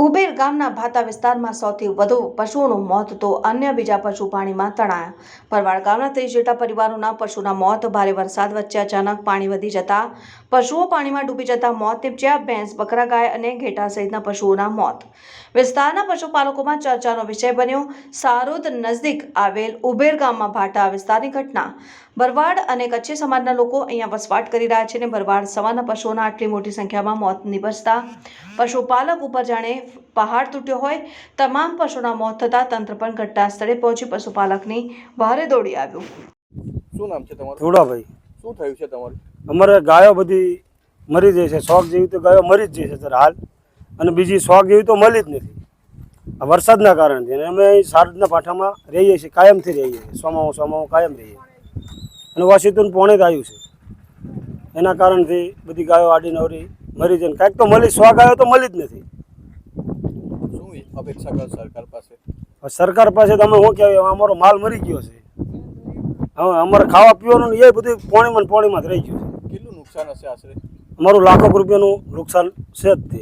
Uber ગામના ભાતા વિસ્તારમાં સૌથી વધુ પશુઓનું મોત તો અન્ય બીજા પશુ પાણીમાં તણાયા. પરવાળ ગામના ત્રીસ જેટલા પરિવારોના પશુના મોત, ભારે વરસાદ વચ્ચે અચાનક પાણી વધી જતા પશુઓ પાણીમાં ડૂબી જતા મોત નિપજ્યા. ભેંસ, બકરા, ગાય અને ઘેટા સહિતના પશુઓના મોત. વિસ્તારના પશુપાલકોમાં ચર્ચાનો વિષય બન્યો. સારોદ નજદીક આવેલ ઉબેર ગામમાં ભાટા વિસ્તારની ઘટના. ભરવાડ અને કચ્છી સમાજના લોકો અહીંયા વસવાટ કરી રહ્યા છે અને ભરવાડ સવારના પશુઓના આટલી મોટી સંખ્યામાં મોત નિપજતા. પશુપાલક ઉપર જાણે પહાડ તૂટ્યો હોય તમામ પશુના મોત થતાં તંત્ર પણ ઘટના સ્થળે પહોંચી પશુપાલકની બહારે દોડી આવ્યું. શું નામ છે તમારું? ધોળાભાઈ. શું થયું છે તમારું? અમારે ગાયો બધી મરી જાય છે. શોખ જેવી તો ગાયો મરી જ જાય છે સર હાલ. અને બીજી શોખ જેવી તો મળી જ નથી. આ વરસાદના કારણથી. અને અમે શારદના પાઠામાં રહીએ છીએ કાયમથી રહીએ છીએ. સોમાવું સોમાઓ કાયમ રહીએ અને વોશિતન પોણે જ આવ્યું છે. એના કારણથી બધી ગાયો આડી નવરી મરી જાય. કાંઈક તો મળી સો ગાયો તો મળી જ નથી. અપેક્ષા કરો સરકાર પાસે. સરકાર પાસે તો અમે શું કહેવાય અમારો માલ મરી ગયો છે. હવે અમારે ખાવા પીવાનું એ બધું પોણીમાં પોણીમાં જ રહી ગયું છે. કેટલું નુકસાન હશે આશરે? અમારું લાખો રૂપિયાનું નુકસાન છે જ તે.